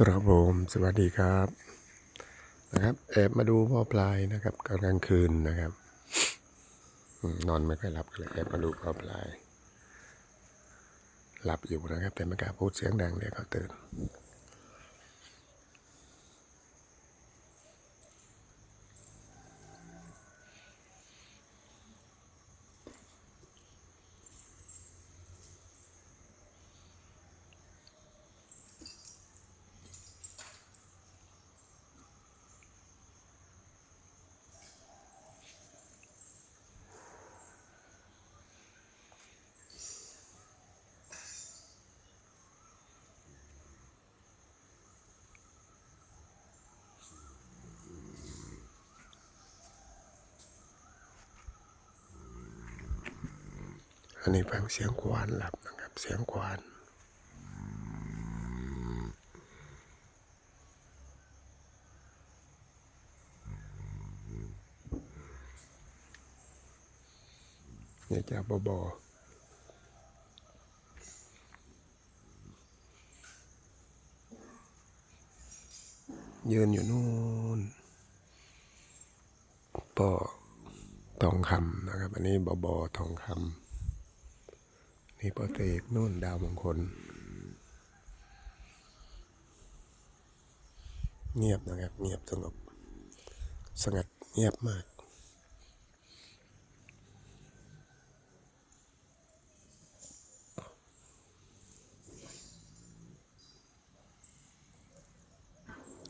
ครับผมสวัสดีครับนะครับแอบมาดูพ่อพลายนะครับกลางคืนนะครับนอนไม่ค่อยหลับก็เลยแอบมาดูพ่อพลาย หลับอยู่นะครับ แต่ไม่กล้าพูดเสียงดังเดี๋ยวเขาตื่น อันนี้ฟังเสียงควานหลับนะครับ เสียงควานเนี่ยจะบอบอยืนอยู่นู่นปอทองคำนะครับ อันนี้บอบอทองคำ นี่ปอเตกนู่นดาวมงคล เงียบนะครับ เงียบสงบ สงัดเงียบมาก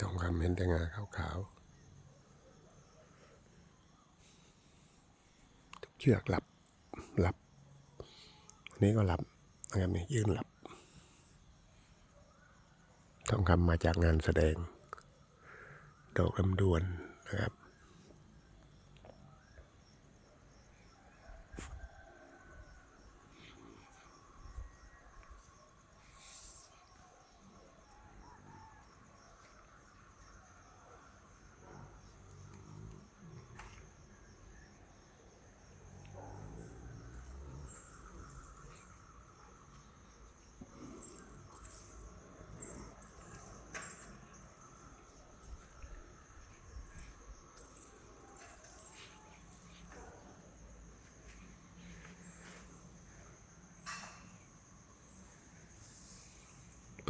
ทองคำเห็นแต่งาขาวๆทุกเชือกหลับ นี้ก็หลับนะครับนี่ยืนหลับ ทองคำมาจากงานแสดง ดอกลำดวนนะครับ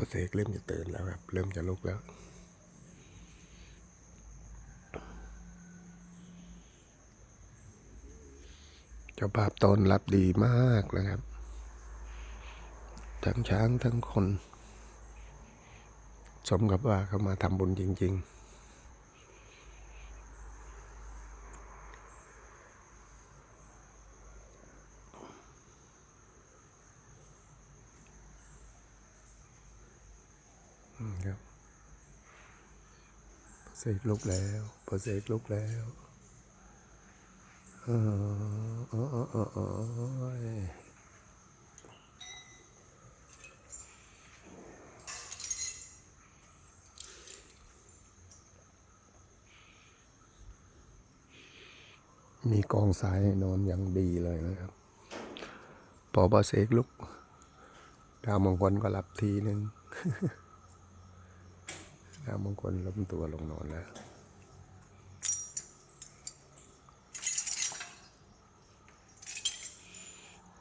เสกเริ่มจะตื่นแล้วครับ เริ่มจะลุกแล้ว เจ้าภาพตอนรับดีมากนะครับ ทั้งช้างทั้งคน สมกับว่าเขามาทำบุญจริง ๆ อืมครับพระ เสกลุกแล้วพระเสกลุกแล้วเออเออเออเออเอมีกองสายนอนอย่างดีเลยนะครับ พอพระเสกลุกดาวมงคลก็หลับทีหนึ่ง ดาวมงคลล้มตัวลงนอนแล้ว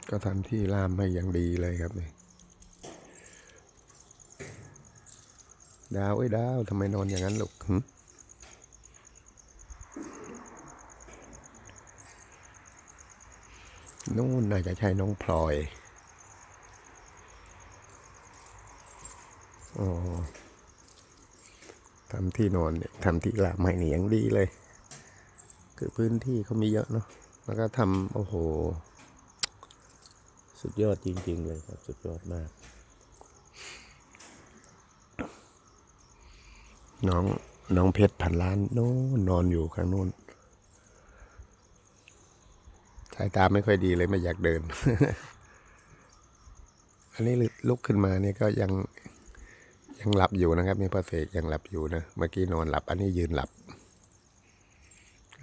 ก็ทำที่ล่ามให้อย่างดีเลยครับนี่ดาวไอ้ดาวทำไมนอนอย่างนั้นลูกนู่นน่าจะใช่น้องพลอย อ๋อ ทำที่นอนเนี่ยทำที่ลาบให้เนี่ยยังดีเลย คือพื้นที่เขามีเยอะเนาะแล้วก็ทำโอ้โห สุดยอดจริง ๆ เลยครับ สุดยอดมาก น้องน้องเพชรพันล้านโน่นนอนอยู่ข้างนู้นสายตาไม่ค่อยดีเลยไม่อยากเดิน อันนี้ลุกขึ้นมาเนี่ยก็ยัง ยังหลับอยู่นะครับนี่พระเสกยังหลับอยู่นะเมื่อกี้นอนหลับ อันนี้ยืนหลับ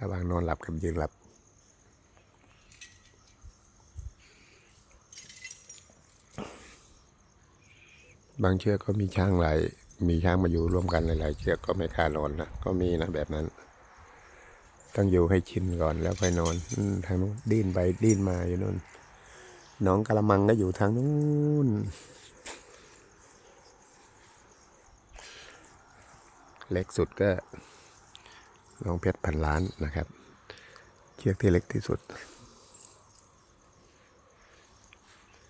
ระหว่างนอนหลับกับยืนหลับ บางเชือกก็มีช้างหลายมีช้างมาอยู่ร่วมกันหลายๆเชือกก็ไม่กล้านอนนะก็มีนะแบบนั้น ต้องอยู่ให้ชินก่อนแล้วค่อยนอนอทางนู้นดิ้นไปดิ้นมาอยู่นู่นน้องกระมังก็อยู่ทางนู้น เล็กสุดก็น้องเพชรพันล้านนะครับ เชือกที่เล็กที่สุด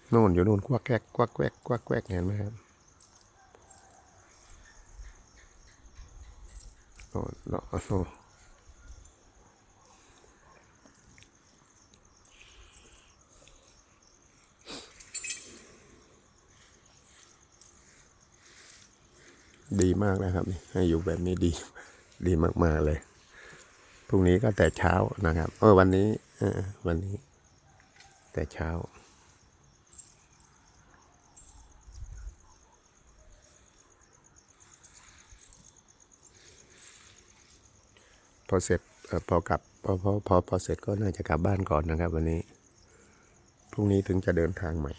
โน่นอยู่นู่นควักแกกควักแกกควักแกกเห็นไหมครับโน่นโน่น ดีมากนะครับนี่ให้อยู่แบบนี้ดีดีมากๆเลยพรุ่งนี้ก็แต่เช้านะครับ เออวันนี้เออวันนี้ แต่เช้า พอเสร็จเออพอกลับพอพอพอพอเสร็จก็น่าจะกลับบ้านก่อนนะครับ วันนี้พรุ่งนี้ถึงจะเดินทางใหม่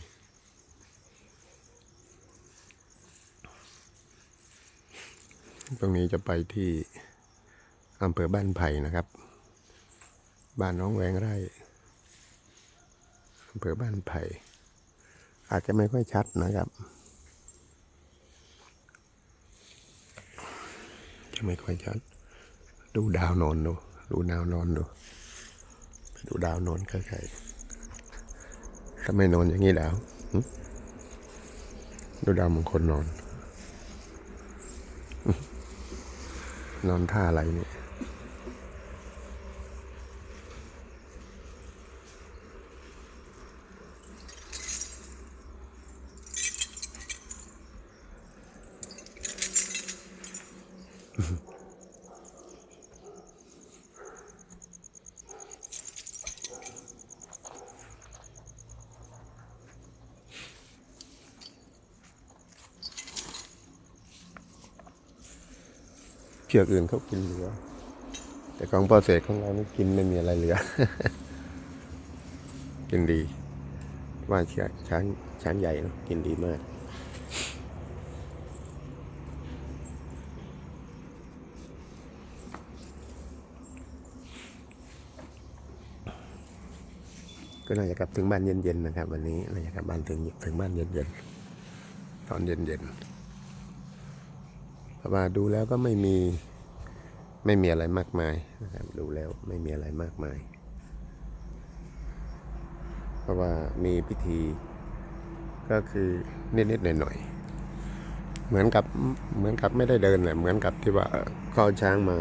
ตรงนี้จะไปที่อำเภอบ้านไผ่นะครับ บ้านน้องแวงไร่อำเภอบ้านไผ่ อาจจะไม่ค่อยชัดนะครับ จะไม่ค่อยชัด ดูดาวนอนดู ดูดาวนอนดู ดูดาวนอนใกล้ๆถ้าไม่นอนอย่างนี้ดาว ดูดาวมงคลนอน นอนท่าอะไรเนี่ย ชือกอื่นเขากินเหลือ แต่ของปอเศษของเรานี่กินไม่มีอะไรเหลือ กินดี ว่าเชือกช้างช้างใหญ่เนอะกินดีมากก็น่าจะกลับถึงบ้านเย็นๆนะครับ วันนี้น่าจะกลับบ้านถึงถึงบ้านเย็นๆตอนเย็นๆ เพราะว่าดูแล้วก็ไม่มีไม่มีอะไรมากมายนะครับดูแล้วไม่มีอะไรมากมาย เพราะว่ามีพิธีก็คือนิดๆหน่อยๆเหมือนกับเหมือนกับไม่ได้เดินแหละเหมือนกับที่ว่าเขาเอาช้างมา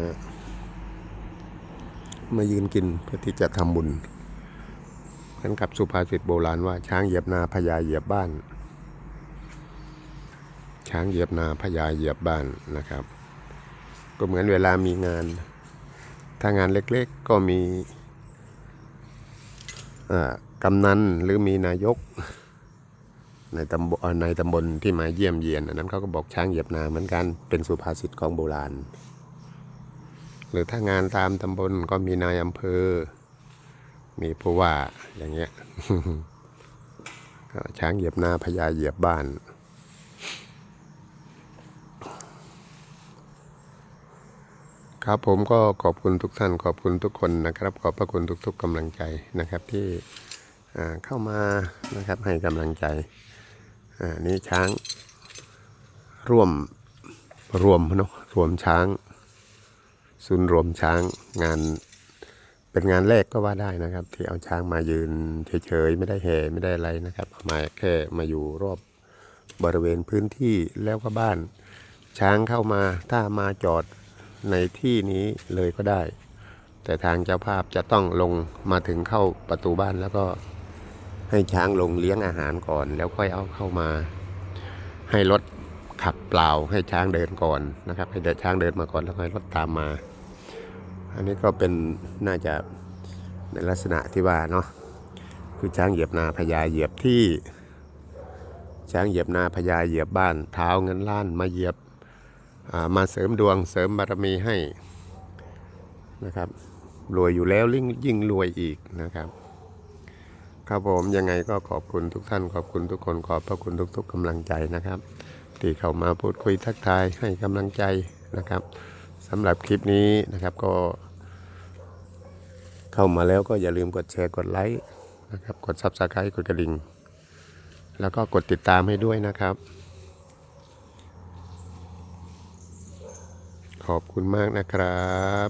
มายืนกินเพื่อที่จะทำบุญ เหมือนกับสุภาษิตโบราณว่าช้างเหยียบนาพญาเหยียบบ้าน ช้างเหยียบนาพญาเหยียบบ้านนะครับ ก็เหมือนเวลามีงาน ถ้างานเล็กๆก็มีกำนันหรือมีนายก ในตำบลในตำบลที่มาเยี่ยมเยียนอันนั้นเขาก็บอกช้างเหยียบนาเหมือนกันเป็นสุภาษิตของโบราณ หรือถ้างานตามตำบลก็มีนายอำเภอ มีผู้ว่าอย่างเงี้ยช้างเหยียบนาพญาเหยียบบ้าน ครับผมก็ขอบคุณทุกท่านขอบคุณทุกคนนะครับ ขอบพระคุณทุก ๆกำลังใจนะครับที่เข้ามานะครับให้กำลังใจนี่ช้าง ร่วมรวมเนาะรวมช้างศูนย์รวมช้างงานเป็นงานแรกก็ว่าได้นะครับ ที่เอาช้างมายืนเฉยๆไม่ได้แห่ไม่ได้อะไรนะครับมาแค่มาอยู่รอบบริเวณพื้นที่แล้วก็บ้าน ช้างเข้ามาถ้ามาจอด ในที่นี้เลยก็ได้ แต่ทางเจ้าภาพจะต้องลงมาถึงเข้าประตูบ้านแล้วก็ให้ช้างลงเลี้ยงอาหารก่อน แล้วค่อยเอาเข้ามา ให้รถขับเปล่าให้ช้างเดินก่อนนะครับ ให้เดินช้างเดินมาก่อนแล้วค่อยรถตามมา อันนี้ก็เป็นน่าจะในลักษณะที่ว่าเนาะคือช้างเหยียบนาพญาเหยียบที่ช้างเหยียบนาพญาเหยียบบ้านเท้าเงินล้านมาเหยียบ มาเสริมดวงเสริมบารมีให้นะครับรวยอยู่แล้วยิ่งยิ่งรวยอีกนะครับ ครับผมยังไงก็ขอบคุณทุกท่าน ขอบคุณทุกคนขอบพระคุณทุก ๆกำลังใจนะครับ ที่เข้ามาพูดคุยทักทายให้กำลังใจนะครับสำหรับคลิปนี้นะครับก็ เข้ามาแล้วก็อย่าลืมกดแชร์กดไลค์นะครับกด Subscribe กดกระดิ่ง แล้วก็กดติดตามให้ด้วยนะครับ ขอบคุณมากนะครับ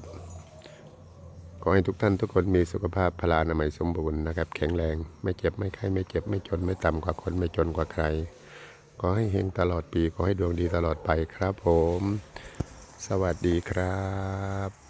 ขอให้ทุกท่านทุกคนมีสุขภาพพลานามัยสมบูรณ์นะครับ แข็งแรง ไม่เจ็บไม่ไข้ไม่เจ็บไม่จนไม่ต่ำกว่าคนไม่จนกว่าใคร ขอให้เฮงตลอดปี ขอให้ดวงดีตลอดไปครับผม สวัสดีครับ